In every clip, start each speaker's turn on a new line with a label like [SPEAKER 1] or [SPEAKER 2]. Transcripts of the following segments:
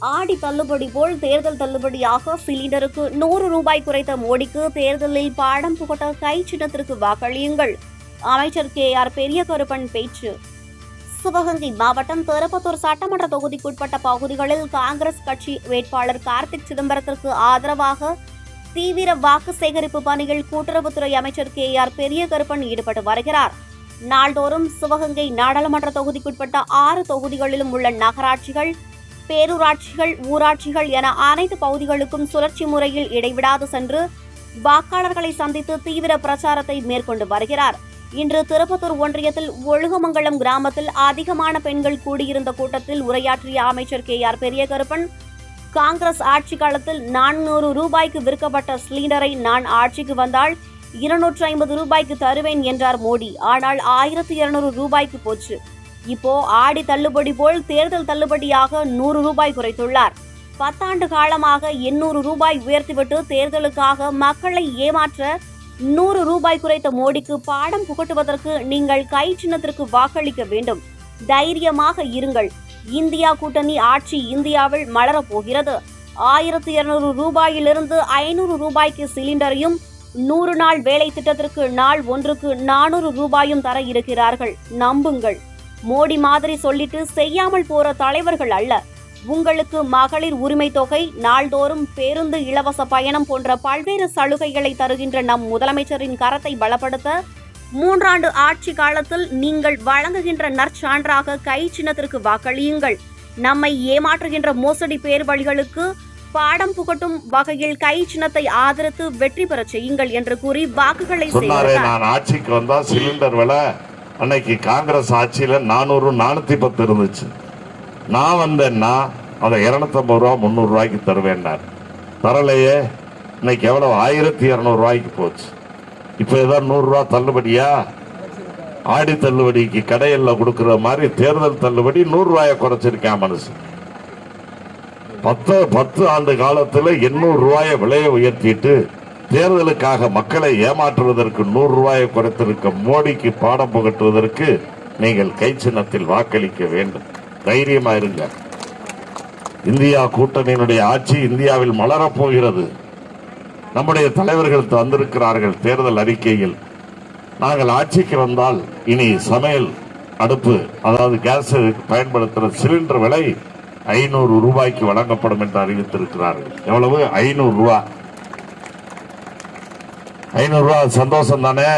[SPEAKER 1] ஆடி தள்ளுபடி போல் தேர்தல் தள்ளுபடியாக சிலிண்டருக்கு நூறு ரூபாய் குறைத்த மோடிக்கு தேர்தலில் பாடம் புகட்ட கை சின்னத்திற்கு வாக்களியுங்கள். அமைச்சர் கே. ஆர். பெரிய கருப்பன் பேச்சு. சிவகங்கை மாவட்டம் திருப்பத்தூர் சட்டமன்ற தொகுதிக்குட்பட்ட பகுதிகளில் காங்கிரஸ் கட்சி வேட்பாளர் கார்த்திக் சிதம்பரத்திற்கு ஆதரவாக தீவிர வாக்கு சேகரிப்பு பணியில் கூட்டுறவுத்துறை அமைச்சர் கே. ஆர். பெரிய கருப்பன் ஈடுபட்டு வருகிறார். நாள்தோறும் சிவகங்கை நாடாளுமன்ற தொகுதிக்குட்பட்ட ஆறு தொகுதிகளிலும் உள்ள நகராட்சிகள் பேரூராட்சிகள் ஊராட்சிகள் என அனைத்து பகுதிகளுக்கும் சுழற்சி முறையில் இடைவிடாது சென்று வாக்காளர்களை சந்தித்து தீவிர பிரச்சாரத்தை மேற்கொண்டு வருகிறார். இன்று திருப்பத்தூர் ஒன்றியத்தில் ஒழுகமங்கலம் கிராமத்தில் அதிகமான பெண்கள் கூடியிருந்த கூட்டத்தில் உரையாற்றிய அமைச்சர் கே ஆர் பெரியகருப்பன் காங்கிரஸ் ஆட்சி காலத்தில் நானூறு ரூபாய்க்கு விற்கப்பட்ட சிலிண்டரை நான் ஆட்சிக்கு வந்தால் இருநூற்று ஐம்பது ரூபாய்க்கு தருவேன் என்றார் மோடி. ஆனால் ஆயிரத்தி இருநூறு ரூபாய்க்கு போச்சு. இப்போ ஆடி தள்ளுபடி போல் தேர்தல் தள்ளுபடியாக நூறு ரூபாய் குறைத்துள்ளார். பத்தாண்டு காலமாக எண்ணூறு ரூபாய் உயர்த்திவிட்டு தேர்தலுக்காக மக்களை ஏமாற்ற நூறு ரூபாய் குறைத்த மோடிக்கு பாடம் புகட்டுவதற்கு நீங்கள் கை சின்னத்திற்கு வாக்களிக்க வேண்டும். தைரியமாக இருங்கள். இந்தியா கூட்டணி ஆட்சி இந்தியாவில் மலரப் போகிறது ஆயிரத்தி இருநூறு ரூபாயிலிருந்து ஐநூறு ரூபாய்க்கு சிலிண்டரையும் நூறு நாள் வேலை திட்டத்திற்கு நாள் ஒன்றுக்கு நானூறு ரூபாயும் தர இருக்கிறார்கள். நம்புங்கள். மோடி மாதிரி சொல்லிட்டு செய்யாமல் போற தலைவர்கள் அல்ல. உங்களுக்கு மகளிர் உரிமை தொகை நாள்தோறும் பேருந்து இலவச பயணம் போன்ற பல்வேறு சலுகைகளை தருகின்ற நம் முதலமைச்சரின் கரத்தை பலப்படுத்த மூன்றாண்டு ஆட்சி காலத்தில் நீங்கள் வழங்குகின்ற நற்சான்றாக கை சின்னத்திற்கு வாக்களியுங்கள். நம்மை ஏமாற்றுகின்ற மோசடி பேர்வழிகளுக்கு பாடம் புகட்டும் வகையில் கை சின்னத்தை ஆதரித்து வெற்றி பெறச் செய்யுங்கள் என்று கூறி வாக்குகளை
[SPEAKER 2] நான் ஆட்சிக்கு வந்தா சிலிண்டர் விலை அன்னைக்கு காங்கிரஸ் ஆட்சியில் நானூறு நானூற்றி பத்து இருந்துச்சு. நான் வந்தேன்னா அதை இரநூத்தம்பது ரூபா முந்நூறு ரூபாய்க்கு தருவேன்னார். தரலையே இன்னைக்கு எவ்வளோ ஆயிரத்தி இரநூறுவாய்க்கு ரூபாய்க்கு போச்சு. இப்போ ஏதாவது நூறுரூவா தள்ளுபடியா? ஆடி தள்ளுபடிக்கு கடையில் கொடுக்குற மாதிரி தேர்தல் தள்ளுபடி நூறுரூவாயை குறைச்சிருக்கேன் மனுஷன். பத்து பத்து ஆண்டு காலத்தில் எண்ணூறு ரூபாயை விலையை உயர்த்திட்டு தேர்தலுக்காக மக்களை ஏமாற்றுவதற்கு நூறு ரூபாயை குறைத்திருக்க மோடிக்கு பாடம் புகட்டுவதற்கு நீங்கள் கை சின்னத்தில் வாக்களிக்க வேண்டும். தைரியமா இருங்க. இந்தியா கூட்டணியினுடைய ஆட்சி இந்தியாவில் மலரப் போகிறது நம்முடைய தலைவர்கள் தந்திருக்கிறார்கள் தேர்தல் அறிக்கையில். நாங்கள் ஆட்சிக்கு வந்தால் இனி சமையல் அடுப்பு அதாவது கேஸ் பயன்படுத்துகிற சிலிண்டர் விலை ஐநூறு ரூபாய்க்கு வழங்கப்படும் என்று அறிவித்திருக்கிறார்கள். எவ்வளவு? ஐநூறு ரூபா. ஐநூறுரூவா சந்தோஷம் தானே?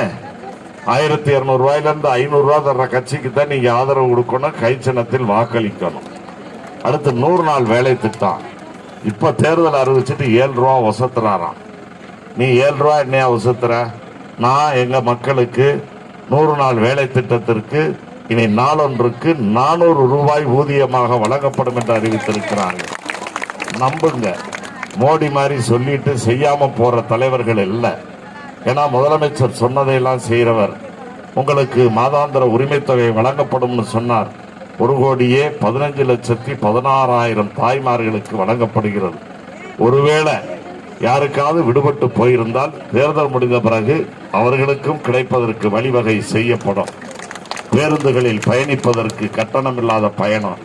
[SPEAKER 2] ஆயிரத்தி இரநூறுவாயிலேருந்து ஐநூறுரூவா தர்ற கட்சிக்கு தான் நீங்கள் ஆதரவு கொடுக்கணும் கை சின்னத்தில் வாக்களிக்கணும். அடுத்து நூறு நாள் வேலை திட்டம். இப்போ தேர்தல் அறிவிச்சிட்டு ஏழு ரூபா வசத்துறாராம் நீ ஏழு ரூபா என்னையா வசத்துற நான் எங்கள் மக்களுக்கு நூறு நாள் வேலை திட்டத்திற்கு இனி நாளொன்றுக்கு நானூறு ரூபாய் ஊதியமாக வழங்கப்படும் என்று அறிவித்திருக்கிறாங்க நம்புங்க. மோடி மாதிரி சொல்லிட்டு செய்யாம போற தலைவர்கள் இல்லை. ஏன்னா முதலமைச்சர் சொன்னதையெல்லாம் செய்கிறவர் உங்களுக்கு மாதாந்திர உரிமைத்தொகை வழங்கப்படும்னு சொன்னார். ஒரு கோடியே பதினஞ்சு லட்சத்தி பதினாறாயிரம் தாய்மார்களுக்கு வழங்கப்படுகிறது. ஒருவேளை யாருக்காவது விடுபட்டு போயிருந்தால் தேர்தல் முடிந்த பிறகு அவர்களுக்கும் கிடைப்பதற்கு வழிவகை செய்யப்படும். பேருந்துகளில் பயணிப்பதற்கு கட்டணம் இல்லாத பயணம்.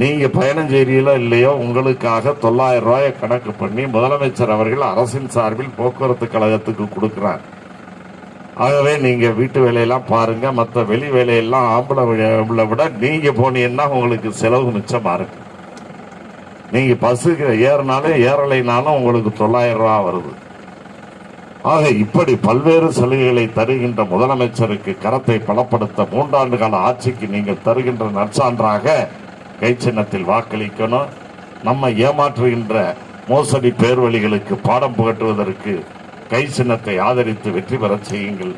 [SPEAKER 2] நீங்க பயணம் செய்கிறீங்களோ இல்லையோ உங்களுக்காக தொள்ளாயிரம் ரூபாயை கணக்கு பண்ணி முதலமைச்சர் அவர்கள் அரசின் சார்பில் போக்குவரத்து கழகத்துக்கு கொடுக்கிறார். ஆகவே நீங்க வீட்டு வேலையெல்லாம் பாருங்க மற்ற வெளி வேலையெல்லாம் ஆம்பளை விட நீங்க போனீங்கன்னா உங்களுக்கு செலவு மிச்சமா இருக்கு. நீங்க பஸ்ஸுக்கு ஏறினாலும் ஏறலைனாலும் உங்களுக்கு தொள்ளாயிரம் ரூபா வருது. ஆக இப்படி பல்வேறு சலுகைகளை தருகின்ற முதலமைச்சருக்கு கரத்தை பலப்படுத்த மூன்றாண்டு கால ஆட்சிக்கு நீங்கள் தருகின்ற நற்சான்றாக கை சின்னத்தில் வாக்களிக்கணும். நம்ம ஏமாற்றுகின்ற மோசடி பேர்வழிகளுக்கு பாடம் புகட்டுவதற்கு கை சின்னத்தை ஆதரித்து வெற்றி பெறச் செய்யுங்கள்.